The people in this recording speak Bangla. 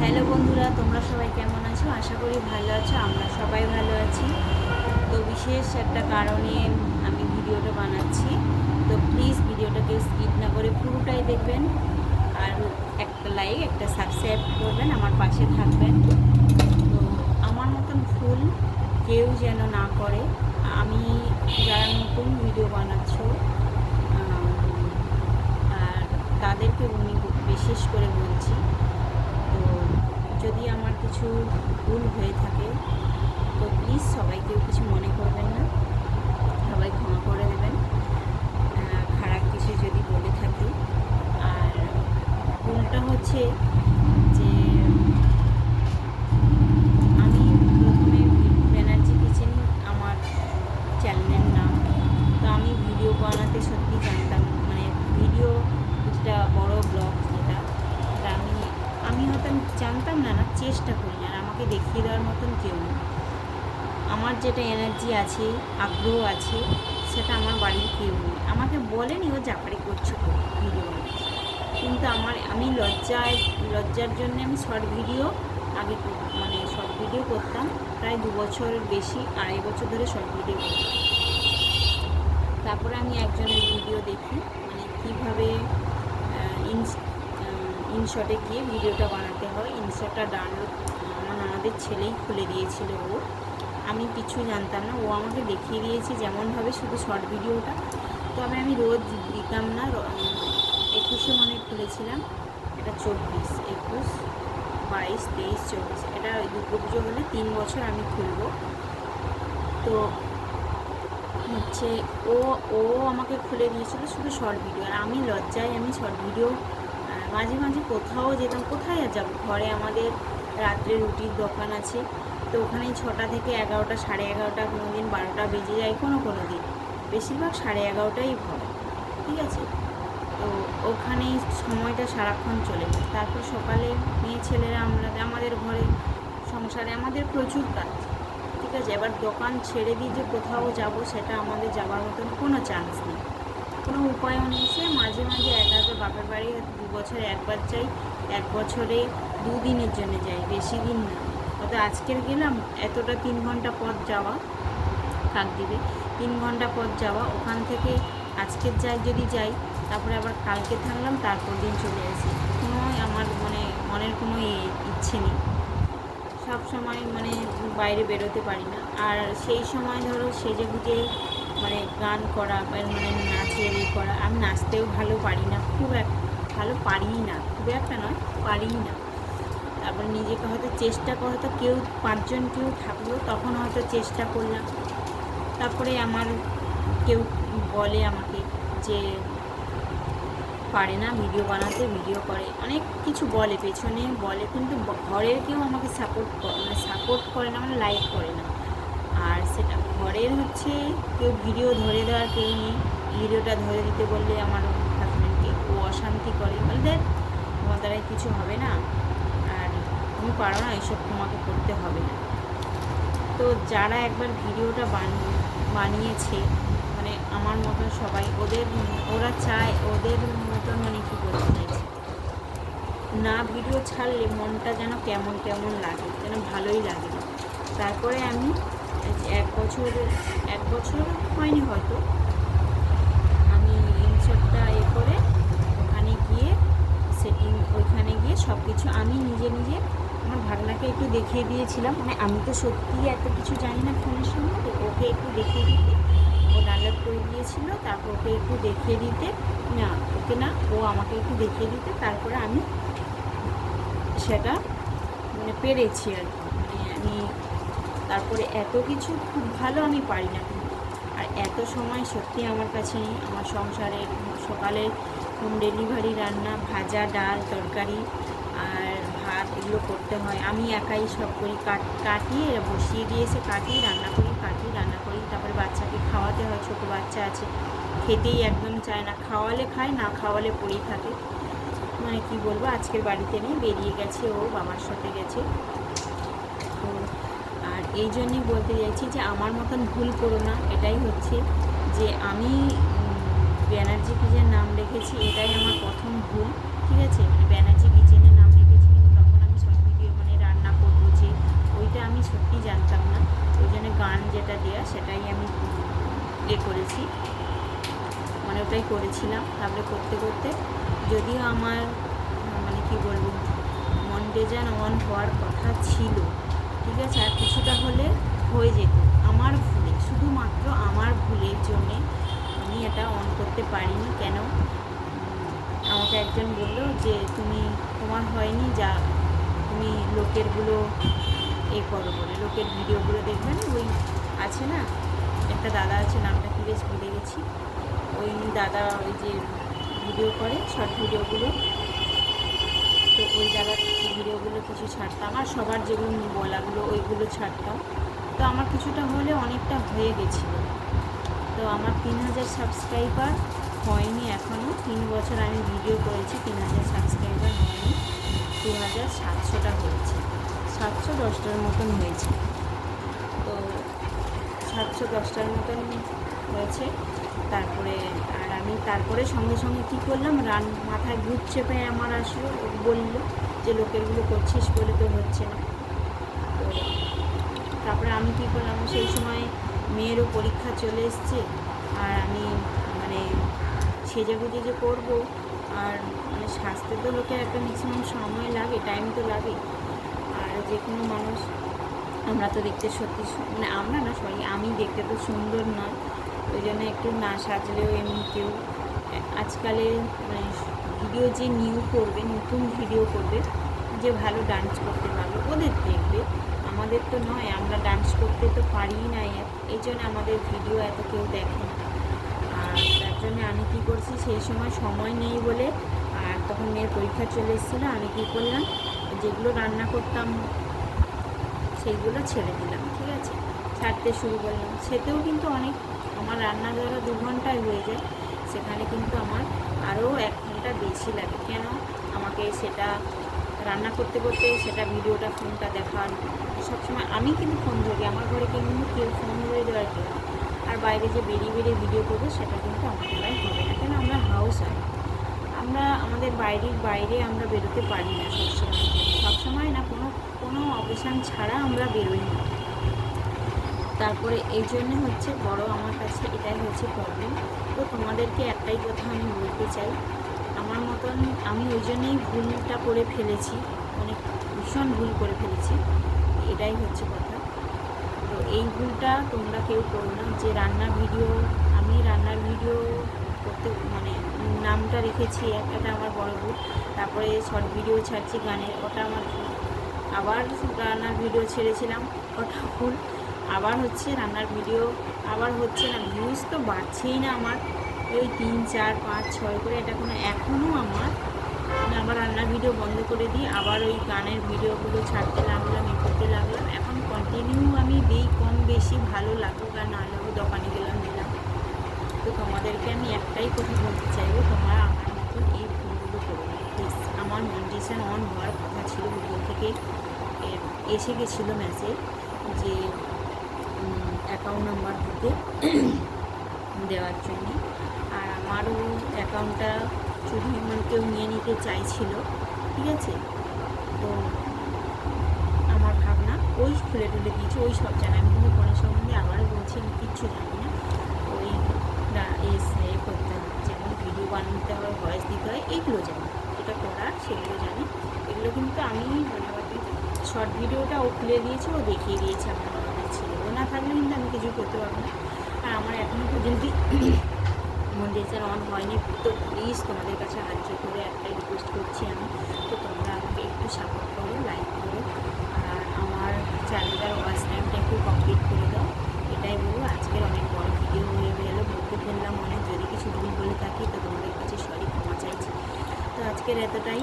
হ্যালো বন্ধুরা, তোমরা সবাই কেমন আছো? আশা করি ভালো আছো, আমরা সবাই ভালো আছি। তো বিশেষ একটা কারণে আমি ভিডিওটা বানাচ্ছি। তো প্লিজ ভিডিওটাকে স্কিপ না করে পুরোটাই দেখবেন। আর একটা লাইক একটা সাবস্ক্রাইব করবেন, আমার পাশে থাকবেন। তো আমার মতন ভুল কেউ যেন না করে। আমি যারা নতুন ভিডিও বানাচ্ছ আর তাদেরকে উনি বিশেষ করে বলছি যদি আমার কিছু ভুল হয়ে থাকে, তো প্লিজ সবাই কেউ কিছু মনে করবেন না। সবাই ক্ষমা করে দেবেন। খারাপ কিছু যদি বলে থাকি, আর ভুলটা হচ্ছে যে আমি প্রথমে ব্যানার্জি কিচেন আমার চ্যানেলের নাম। তো আমি ভিডিও বানাতে সত্যি জানতাম মানে ভিডিও যেটা বড় ব্লগ আমি হয়তো আমি জানতাম না না, চেষ্টা করি না, আর আমাকে দেখিয়ে দেওয়ার মতন কেউ নেই। আমার যেটা এনার্জি আছে, আগ্রহ আছে, সেটা আমার বাড়ির কেউ নেই। আমাকে বলেনি, ও চাকরি করছ ভিডিও কিন্তু আমার, আমি লজ্জায়, লজ্জার জন্য আমি শর্ট ভিডিও আগে মানে শর্ট ভিডিও করতাম, প্রায় দু বছরের বেশি, আড়াই বছর ধরে শর্ট ভিডিও করতাম। তারপরে আমি একজনের ভিডিও দেখি মানে কীভাবে ইনশটে গিয়ে ভিডিওটা বানাতে হয়। ইনশটটা ডাউনলোড আমার আমাদের ছেলেই খুলে দিয়েছিল ও। আমি কিছু জানতাম না, ও আমাকে দেখিয়ে দিয়েছে যেমনভাবে শুধু শর্ট ভিডিওটা। তবে আমি রোজ দিতাম না একুশে মনে খুলেছিলাম। এটা চব্বিশ, একুশ, বাইশ, তেইশ, চব্বিশ। এটা দুর্গা পুজো হলে তিন বছর আমি খুলবো। তো হচ্ছে ও ও আমাকে খুলে দিয়েছিল শুধু শর্ট ভিডিও আর আমি লজ্জায় আমি শর্ট ভিডিও মাঝে মাঝে কোথাও যেতাম, কোথায় আর যাব? ঘরে আমাদের রাত্রে রুটির দোকান আছে। তো ওখানেই ছটা থেকে এগারোটা, সাড়ে এগারোটা কোনো দিন বারোটা বেজে যায় কোনো কোনো দিন। বেশিরভাগ সাড়ে এগারোটাই হয় ঠিক আছে? তো ওখানেই সময়টা সারাক্ষণ চলে যায়। তারপর সকালে মেয়ে ছেলেরা আমরা, আমাদের ঘরে সংসারে আমাদের প্রচুর কাজ, ঠিক আছে? এবার দোকান ছেড়ে দিয়ে যে কোথাও যাব সেটা আমাদের যাওয়ার মতন কোনো চান্স নেই। কোনো উপায়ও নেই সে মাঝে মাঝে একা একা বাপের বাড়ি দু বছরে একবার যাই, এক বছরে দুদিনের জন্য যাই, বেশি দিন না। হয়তো আজকের গেলাম, এতটা তিন ঘণ্টা পথ যাওয়া কাক দিবে। তিন ঘণ্টা পথ যাওয়া, ওখান থেকে আজকের যাই যদি যাই, তারপরে আবার কালকে থাকলাম তারপর দিন চলে আসি। কোনো আমার মানে মনের কোনো ইচ্ছে নেই। সব সময় মানে বাইরে বেরোতে পারি না। আর সেই সময় ধরো সেজে গুজে মানে গান করা মানে নাচের এ করা, আমি নাচতেও ভালো পারি না, খুব এক, ভালো পারিই না, খুব একটা নয়, পারিই না। তারপর নিজেকে হয়তো চেষ্টা করে, হয়তো কেউ পাঁচজন কেউ থাকল, তখন হয়তো চেষ্টা করলাম। তারপরে আমার কেউ বলে আমাকে যে পারে না, ভিডিও বানাতে, ভিডিও করে, অনেক কিছু বলে, পেছনে বলে, কিন্তু ঘরের কেউ আমাকে সাপোর্ট মানে সাপোর্ট করে না মানে লাইক করে না। আর সেটা ঘরের হচ্ছে কেউ ভিডিও ধরে দেওয়ার কেউ নেই। ভিডিওটা ধরে দিতে বললে আমার হাজব্যান্ডকে ও অশান্তি করে। বলে দেখ, তোমার দ্বারাই কিছু হবে না। আর তুমি পারো না, এসব তোমাকে করতে হবে না। তো যারা একবার ভিডিওটা বানিয়ে বানিয়েছে মানে আমার মতন সবাই, ওদের ওরা চায়, ওদের মতন মানে কী বলতে চাইছে? না ভিডিও ছাড়লে মনটা যেন কেমন কেমন লাগে, যেন ভালোই লাগে। তারপরে আমি এক বছর এক বছর হয়নি হয়তো। আমি ইনশটটা এ করে ওখানে গিয়ে সেটিং, ওইখানে গিয়ে সব কিছু আমি নিজে নিজে আমার ভাগনাকে একটু দেখিয়ে দিয়েছিলাম। মানে আমি তো সত্যি এত কিছু জানি না ফোনের সম্বন্ধে ওকে একটু দেখিয়ে দিতে। ও ডাউনলোড করে দিয়েছিল, তারপর ওকে একটু দেখিয়ে দিতে। না, ওকে না, ও আমাকে একটু দেখিয়ে দিতে, তারপরে আমি সেটা মানে পেরেছি আর কি। মানে আমি তারপরে এত কিছু খুব ভালো আমি পারি না। আর এত সময় সত্যি আমার কাছে নেই। আমার সংসারে সকালে হোম ডেলিভারি রান্না, ভাজা, ডাল, তরকারি আর ভাত এগুলো করতে হয়। আমি একাই সব করি। কাট, কাটিয়ে বসিয়ে দিয়ে এসে কাটি রান্না করি কাটি রান্না করি। তারপরে বাচ্চাকে খাওয়াতে হয়। ছোটো বাচ্চা আছে। খেতেই একদম চায় না। খাওয়ালে খায়, না খাওয়ালে পড়েই থাকে। মানে কি বলব? আজকের বাড়িতে নেই। বেরিয়ে গেছে ও, বাবার সাথে গেছে। তো আর এই জন্যই বলতে চাইছি যে আমার মতন ভুল করো না। এটাই হচ্ছে যে আমি ব্যানার্জি কিচেন নাম রেখেছি, এটাই আমার প্রথম ভুল, ঠিক আছে? মানে ব্যানার্জি কিচেনের নাম রেখেছি, কিন্তু তখন আমি সব ভিডিও মানে রান্না করব যে, ওইটা আমি সত্যি জানতাম না। ওই জন্য গান যেটা দেওয়া সেটাই আমি এ করেছি। মানে ওটাই করেছিলাম। তারপরে করতে করতে যদিও আমার মানে কি বলব, মন ডেজান অন হওয়ার কথা ছিল ঠিক আছে, আর কিছুটা হলে হয়ে যেত। আমার ভুলে, শুধুমাত্র আমার ভুলের জন্যে আমি এটা অন করতে পারিনি। কেন? আমাকে একজন বলল যে, তুমি, তোমার হয়নি, যা তুমি লোকেরগুলো এ করো বলে। লোকের ভিডিওগুলো দেখবে না? ওই আছে না? একটা দাদা আছে, নামটা কি বেশ ভুলে গেছি। ওই দাদা ওই যে ভিডিও করে শর্ট ভিডিওগুলো। তো ওই জায়গার ভিডিওগুলো কিছু ছাড়তাম আর সবার যেগুলো বলাগুলো ওইগুলো ছাড়তাম। তো আমার কিছুটা হলে অনেকটা হয়ে গেছিল। তো আমার তিন হাজার সাবস্ক্রাইবার হয়নি এখনও তিন বছর আমি ভিডিও করেছি, তিন হাজার সাবস্ক্রাইবার হয়নি। দু হাজার সাতশোটা হয়েছে। সাতশো দশটার মতন হয়েছে। তো সাতশো দশটার মতন হয়েছে। তারপরে আমি তারপরে সঙ্গে সঙ্গে কী করলাম, রান মাথায় ভূত চেপে আমার আসলো বলল যে লোকেরগুলো করছিস বলে তো হচ্ছে না। তো তারপরে আমি কী করলাম, সেই সময় মেয়েরও পরীক্ষা চলে এসছে, আর আমি মানে সেজে গুজে যে করব, আর মানে স্বাস্থ্য তো লোকের একটা ম্যাক্সিমাম সময় লাগে টাইম তো লাগে। আর যে কোনো মানুষ, আমরা তো দেখতে সত্যি মানে আমরা না, সরি, আমি দেখতে তো সুন্দর না ওই জন্য একটু না সাজলেও এমনি কেউ আজকালে মানে ভিডিও যে নিউ করবে, নতুন ভিডিও করবে, যে ভালো ডান্স করতে পারবে, ওদের দেখবে। আমাদের তো নয়, আমরা ডান্স করতে তো পারি না এই জন্য আমাদের ভিডিও এত কেউ দেখে না। আর তার জন্য আমি কী করছি, সেই সময় সময় নেই বলে, আর তখন মেয়ের পরীক্ষা চলে এসেছিল, আমি কী করলাম, যেগুলো রান্না করতাম, সেইগুলো ছেড়ে দিলাম, ঠিক আছে? ছাড়তে শুরু করলাম। সেতেও কিন্তু অনেক আমার রান্না ধরো দু ঘন্টায় হয়ে যায়। সেখানে কিন্তু আমার আরও এক ঘণ্টা বেশি লাগে। কেন? আমাকে সেটা রান্না করতে করতে সেটা ভিডিওটা, ফোনটা দেখার সবসময় আমি কিন্তু ফোন ধরি। আমার ঘরে কিন্তু কেউ ফোন ধরে দেওয়ার কেউ আর বাইরে যে বেরিয়ে বেরিয়ে ভিডিও করব, সেটা কিন্তু আমার দ্বারাই হবে না। কেন? আমরা হাউস আর আমরা, আমাদের বাইরের বাইরে আমরা বেরোতে পারি না সবসময়। সবসময় না, কোনো কোনো অকেশান ছাড়া আমরা বেরোই না। তারপরে এই জন্য হচ্ছে বড় আমার কাছে এটাই হচ্ছে প্রবলেম তো তোমাদেরকে একটাই কথা আমি বলতে চাই। আমার মতন আমি ওই জন্যই ভুলটা করে ফেলেছি অনেক ভীষণ ভুল করে ফেলেছি। এটাই হচ্ছে কথা। তো এই ভুলটা তোমরা কেউ করো না। যে রান্নার ভিডিও আমি রান্নার ভিডিও করতে মানে নামটা রেখেছি একটা আমার বড় ভুল। তারপরে শর্ট ভিডিও ছাড়ছি গানের, ওটা আমার ভুল। আবার রান্নার ভিডিও ছেড়েছিলাম, ওটা ভুল। আবার হচ্ছে রান্নার ভিডিও আবার হচ্ছে না ভিউজ তো বাড়ছেই না আমার। ওই তিন, চার, পাঁচ, ছয় করে এটা কোনো এখনও আমার। আমি আবার রান্নার ভিডিও বন্ধ করে দিই, আবার ওই গানের ভিডিওগুলো ছাড়তে লাগলাম, এ করতে লাগলাম। এখন কন্টিনিউ আমি দিই কম বেশি ভালো লাগুক আর না লাগুক, দোকানে গেলাম দিলাম তো তোমাদেরকে আমি একটাই কথা বলতে চাইব, তোমরা আমার মতন এই ভুলগুলো করো প্লিজ আমার মন্ডিশন অন হওয়ার কথা ছিল গুগল থেকে এসে গেছিল মেসেজ যে অ্যাকাউন্ট নাম্বার দিতে দেওয়ার জন্য। আর আমারও অ্যাকাউন্টটা চুরি মানে কেউ নিয়ে নিতে চাইছিল, ঠিক আছে? তো আমার ভাবনা ওই খুলে টুলে দিয়েছে, ওই সব জানে আমি কিন্তু ফোনের সম্বন্ধে আবারও বলছি, আমি কিচ্ছু জানি না। ওই এসে করতে হবে যেমন ভিডিও বানাতে হয় ভয়েস দিতে হয়, এগুলো জানি। এটা করার, সেগুলো জানি। এগুলো কিন্তু আমি মানে শর্ট ভিডিওটা ও খুলে দিয়েছে, ও দেখিয়ে দিয়েছে আমার ছেলে না থাকলে কিন্তু আমি কিছু করতে পারব না। আর আমার এখনও পর্যন্ত মন্ডিসের অন হয়নি। তো প্লিজ তোমাদের কাছে হাত করে একটাই রিকোয়েস্ট করছি আমি। তো তোমরা আমাকে একটু সাপোর্ট করো লাইক করো। আর আমার চ্যানেলটার ওয়াচ টাইমটা একটু কমপ্লিট করে দাও। এটাই বলব, আজকের অনেক বড় ভিডিও হয়ে গেলো। বলতে ফেললাম অনেক যদি কিছু ভুল বলে থাকি, তো তোমাদের কাছে সরি ক্ষমা চাইছি। তো আজকের এতটাই।